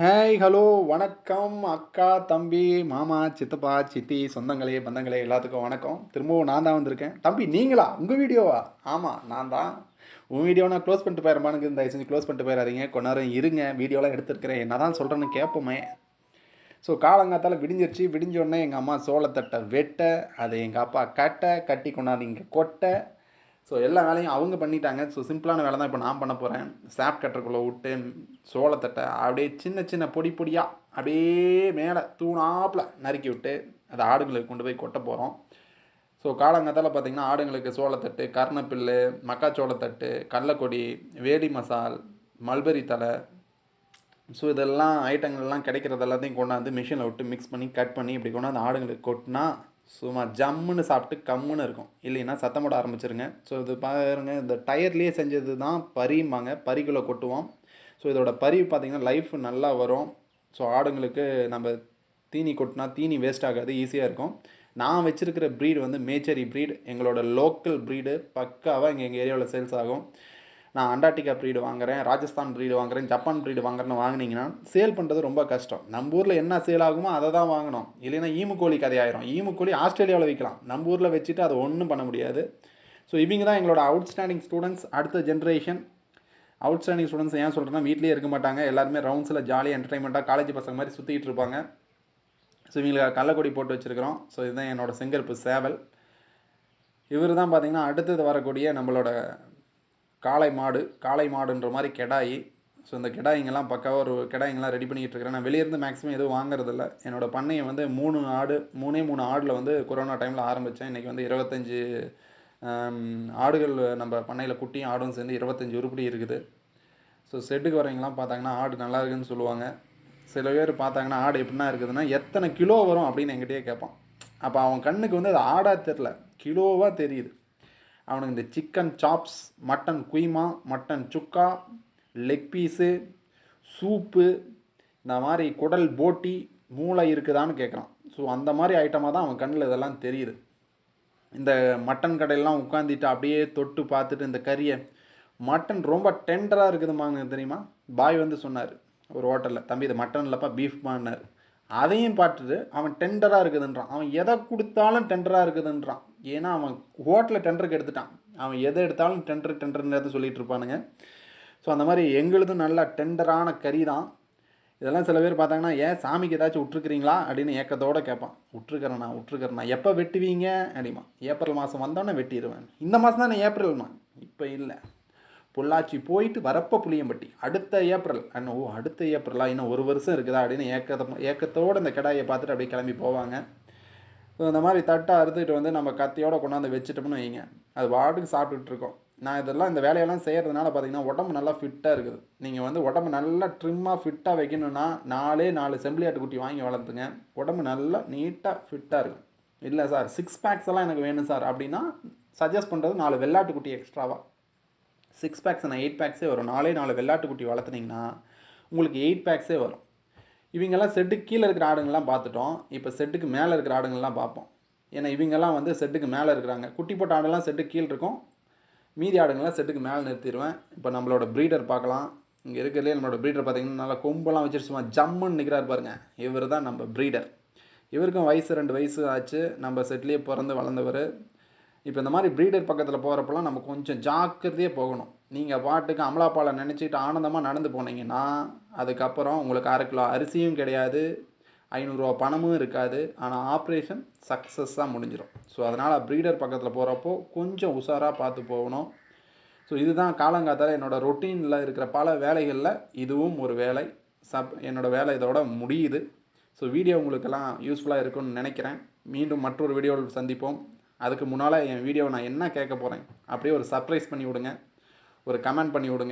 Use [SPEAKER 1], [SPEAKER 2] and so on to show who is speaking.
[SPEAKER 1] Hey hello வணக்கம் அக்கா தம்பி மாமா சித்தப்பா சித்தி சொந்தங்களே பந்தங்களே எல்லாத்துக்கும் வணக்கம். திரும்பவும் நான் தான் வந்திருக்கேன். தம்பி நீங்களா? உங்கள் வீடியோவா? ஆமாம் நான் தான். உன் வீடியோ நான் க்ளோஸ் பண்ணிட்டு போயிடுமானுக்கு தயவு செஞ்சு க்ளோஸ் பண்ணிட்டு போயிடாதீங்க. கொஞ்ச நேரம் இருங்க. வீடியோலாம் எடுத்துருக்கிறேன். என்ன தான் சொல்கிறேன்னு கேட்போமே ஸோ காலங்காத்தால் விடிஞ்சிருச்சு. விடிஞ்ச உடனே எங்கள் அம்மா சோளத்தட்டை வெட்ட அதை எங்கள் அப்பா கட்ட கட்டி கொண்டாந்து இங்கே கொட்டை ஸோ எல்லா வேலையும் அவங்க பண்ணிட்டாங்க. ஸோ சிம்பிளான வேலை தான் இப்போ நான் பண்ண போகிறேன் சாப் கட்டுறக்குள்ளே விட்டு சோளத்தட்டை அப்படியே சின்ன சின்ன பொடி பொடியாக அப்படியே மேலே தூணாப்பில் நறுக்கி விட்டு அதை ஆடுங்களுக்கு கொண்டு போய் கொட்ட போகிறோம் ஸோ காலங்காத்தால் பார்த்திங்கன்னா ஆடுங்களுக்கு சோளத்தட்டு கர்ணப்பில்லு மக்காச்சோளத்தட்டு கடலக்கொடி வேலி மசால் மல்பெரி தலை ஸோ இதெல்லாம் ஐட்டங்கள்லாம் கிடைக்கிறது எல்லாத்தையும் கொண்டாந்து மிஷினில் விட்டு மிக்ஸ் பண்ணி கட் பண்ணி இப்படி கொண்டாந்து ஆடுங்களுக்கு கொட்டினா சும்மா ஜம்முன்னு சாப்பிட்டு கம்முன்னு இருக்கும். இல்லைன்னா சத்தம் போட ஆரம்பிச்சிருங்க. ஸோ இது பாருங்க இந்த டயர்லேயே செஞ்சது தான் பரிம்பாங்க. பரிக்குள்ளே கொட்டுவோம். ஸோ இதோட பரி பார்த்திங்கன்னா லைஃப் நல்லா வரும். ஸோ ஆடுங்களுக்கு நம்ம தீனி கொட்டினா தீனி வேஸ்ட் ஆகாது ஈஸியாக இருக்கும். நான் வச்சுருக்கிற ப்ரீடு வந்து மேச்சரி ப்ரீட் எங்களோட லோக்கல் ப்ரீடு பக்காவாக இங்கே எங்கள் ஏரியாவில் சேல்ஸ் ஆகும். நான் அண்டார்டிகா ப்ரீடு வாங்குறேன் ராஜஸ்தான் ப்ரீடு வாங்குறேன் ஜப்பான் ப்ரீடு வாங்குறேன்னு வாங்கினீங்கன்னா சேல் பண்ணுறது ரொம்ப கஷ்டம். நம்ம ஊரில் என்ன சேல் ஆகுமோ அதை தான் வாங்கணும். இல்லைன்னா ஈமு கோழி கதையாயிரும். ஈமு கோழி ஆஸ்திரேலியாவில் விற்கலாம் நம்ம ஊரில் வச்சுட்டு அதை ஒன்றும் பண்ண முடியாது. ஸோ இவங்க தான் எங்களோட அவுட்ஸ்டாண்டிங் ஸ்டூடெண்ட்ஸ் அடுத்த ஜென்ரேஷன் அவுட்ஸ்டாண்டிங் ஸ்டூடெண்ட்ஸ் ஏன் சொல்கிறேன்னா வீட்லேயே இருக்க மாட்டாங்க. எல்லாருமே ரவுண்ட்ஸில் ஜாலியாக என்டர்டைன்மெண்ட்டாக காலேஜ் பசங்க மாதிரி சுற்றிட்டு இருப்பாங்க. ஸோ இவங்களுக்கு கள்ளக்கொடி போட்டு வச்சுருக்கிறோம். ஸோ இதுதான் என்னோடய செங்கற்பு சேவல். இவர் தான் பார்த்திங்கன்னா அடுத்தது வரக்கூடிய நம்மளோட காளை மாடு காளை மாடுன்ற மாதிரி கெடாயி. ஸோ இந்த கெடாயிங்கெல்லாம் பக்காவாக ஒரு கெடாயிங்கெல்லாம் ரெடி பண்ணிகிட்டு இருக்கிறேன். நான் வெளியேருந்து மேக்ஸிமம் எதுவும் வாங்குறதில்ல. என்னோடய பண்ணையை வந்து மூணு ஆடு மூணே மூணு ஆடில் வந்து கொரோனா டைமில் ஆரம்பித்தேன். இன்றைக்கி வந்து இருபத்தஞ்சி ஆடுகள் நம்ம பண்ணையில் குட்டியும் ஆடும் சேர்ந்து இருபத்தஞ்சி உருப்படி இருக்குது. ஸோ செட்டுக்கு வரவங்களாம் பார்த்தாங்கன்னா ஆடு நல்லா இருக்குன்னு சொல்லுவாங்க. சில பேர் பார்த்தாங்கன்னா ஆடு எப்படின்னா இருக்குதுன்னா எத்தனை கிலோ வரும் அப்படின்னு என்கிட்டயே கேட்பான். அப்போ அவன் கண்ணுக்கு வந்து அது ஆடாக தெரில கிலோவாக தெரியுது. அவனுக்கு இந்த chicken chops mutton keema mutton chukka leg piece soup இந்த மாதிரி குடல் போட்டி மூளை இருக்குதான்னு கேட்குறான். ஸோ அந்த மாதிரி ஐட்டமாக தான் அவன் கண்ணில் இதெல்லாம் தெரியுது. இந்த மட்டன் கடையெல்லாம் உட்காந்துட்டு அப்படியே தொட்டு பார்த்துட்டு இந்த கறியை மட்டன் ரொம்ப டெண்டராக இருக்குதுமாங்க தெரியுமா? பாய் வந்து சொன்னார் ஒரு ஹோட்டலில் தம்பி இது மட்டன் இல்லைப்பா பீஃப் பண்ணார் அதையும் பார்த்துட்டு அவன் டெண்டராக இருக்குதுன்றான். அவன் எதை கொடுத்தாலும் டெண்டராக இருக்குதுன்றான். ஏன்னா அவன் ஹோட்டலில் டெண்டருக்கு எடுத்துட்டான். அவன் எதை எடுத்தாலும் டெண்டர் டெண்டர்னு சொல்லிட்டு இருப்பானுங்க. ஸோ அந்த மாதிரி எங்களுதும் நல்லா டெண்டரான கறி தான். இதெல்லாம் சில பேர் பார்த்தாங்கன்னா ஏன் சாமிக்கு ஏதாச்சும் விட்ருக்குறீங்களா அப்படின்னு ஏக்கத்தோடு கேட்பான். விட்ருக்கிறேண்ணா விட்ருக்கிறேண்ணா எப்போ வெட்டுவீங்க? அப்படிமா ஏப்ரல் மாதம் வந்தோடனே வெட்டிடுவேன் இந்த மாதம் தானே ஏப்ரல்மா? இப்போ இல்லை. பொள்ளாச்சி போயிட்டு வரப்போ புளியம்பட்டி அடுத்த ஏப்ரல் அண்ணன் ஓ அடுத்த ஏப்ரலா இன்னும் ஒரு வருஷம் இருக்குதா அப்படின்னு ஏக்கத்தை ஏக்கத்தோடு இந்த கிடாயை பார்த்துட்டு அப்படியே கிளம்பி போவாங்க. ஸோ இந்த மாதிரி தட்டை அறுத்துக்கிட்டு வந்து நம்ம கத்தியோட கொண்டாந்து வச்சுட்டோம்னு வைங்க. அது வாட்டுக்கு சாப்பிட்டுட்டு இருக்கோம். நான் இதெல்லாம் இந்த வேலையெல்லாம் செய்கிறதுனால பார்த்தீங்கன்னா உடம்பு நல்லா ஃபிட்டாக இருக்குது. நீங்கள் வந்து உடம்பு நல்லா ட்ரிம்மாக ஃபிட்டாக வைக்கணும்னா நாலே நாலு செம்பிளியாட்டு குட்டி வாங்கி வளர்த்துங்க. உடம்பு நல்லா நீட்டாக ஃபிட்டாக இருக்கும். இல்லை சார் சிக்ஸ் பேக்ஸ் எல்லாம் எனக்கு வேணும் சார். அப்படின்னா சஜஸ்ட் பண்ணுறது நாலு வெள்ளாட்டு குட்டி எக்ஸ்ட்ராவாக சிக்ஸ் பேக்ஸ் நான் எயிட் பேக்ஸே வரும். நாலே நாலு வெள்ளாட்டுக்குட்டி வளர்த்துனீங்கன்னா உங்களுக்கு எயிட் பேக்ஸே வரும். இவங்கெல்லாம் செட்டுக்கு கீழே இருக்கிற ஆடுங்கள்லாம் பார்த்துட்டோம். இப்போ செட்டுக்கு மேலே இருக்கிற ஆடுங்கள்லாம் பார்ப்போம். ஏன்னா இவங்கெல்லாம் வந்து செட்டுக்கு மேலே இருக்கிறாங்க. குட்டி போட்ட ஆடெல்லாம் செட்டுக்கு கீழே இருக்கும். மீதி ஆடுங்கள்லாம் செட்டுக்கு மேலே நிறுத்திடுவேன். இப்போ நம்மளோட ப்ரீடர் பார்க்கலாம். இங்கே இருக்கிறதுலே நம்மளோட ப்ரீடர் பார்த்தீங்கன்னா நல்லா கொம்பெல்லாம் வச்சுட்டு சும்மா ஜம்முன்னு நிற்கிறார் பாருங்க. இவர் தான் நம்ம ப்ரீடர் இவருக்கும் வயசு ரெண்டு வயசு ஆச்சு. நம்ம செட்லேயே பிறந்து வளர்ந்தவர். இப்போ இந்த மாதிரி ப்ரீடர் பக்கத்தில் போகிறப்பெல்லாம் நம்ம கொஞ்சம் ஜாக்கிரதையே போகணும். நீங்கள் பாட்டுக்கு அமலாப்பாலை நினச்சிட்டு ஆனந்தமாக நடந்து போனீங்கன்னா அதுக்கப்புறம் உங்களுக்கு அரை கிலோ அரிசியும் கிடையாது ஐநூறுரூவா பணமும் இருக்காது. ஆனால் ஆப்ரேஷன் சக்ஸஸாக முடிஞ்சிடும் ஸோ அதனால் ப்ரீடர் பக்கத்தில் போகிறப்போ கொஞ்சம் உஷாராக பார்த்து போகணும். ஸோ இதுதான் காலங்காத்தால் என்னோடய ரொட்டீனில் இருக்கிற பல வேலைகளில் இதுவும் ஒரு வேலை. சப் என்னோடய வேலை இதோட முடியுது. ஸோ வீடியோ உங்களுக்கெல்லாம் யூஸ்ஃபுல்லாக இருக்கும்னு நினைக்கிறேன். மீண்டும் மற்றொரு வீடியோவில் சந்திப்போம். அதுக்கு முன்னால் என் வீடியோவை நான் என்ன கேட்க போகிறேன் அப்படியே ஒரு சர்ப்ரைஸ் பண்ணி விடுங்க. ஒரு கமெண்ட் பண்ணி விடுங்க.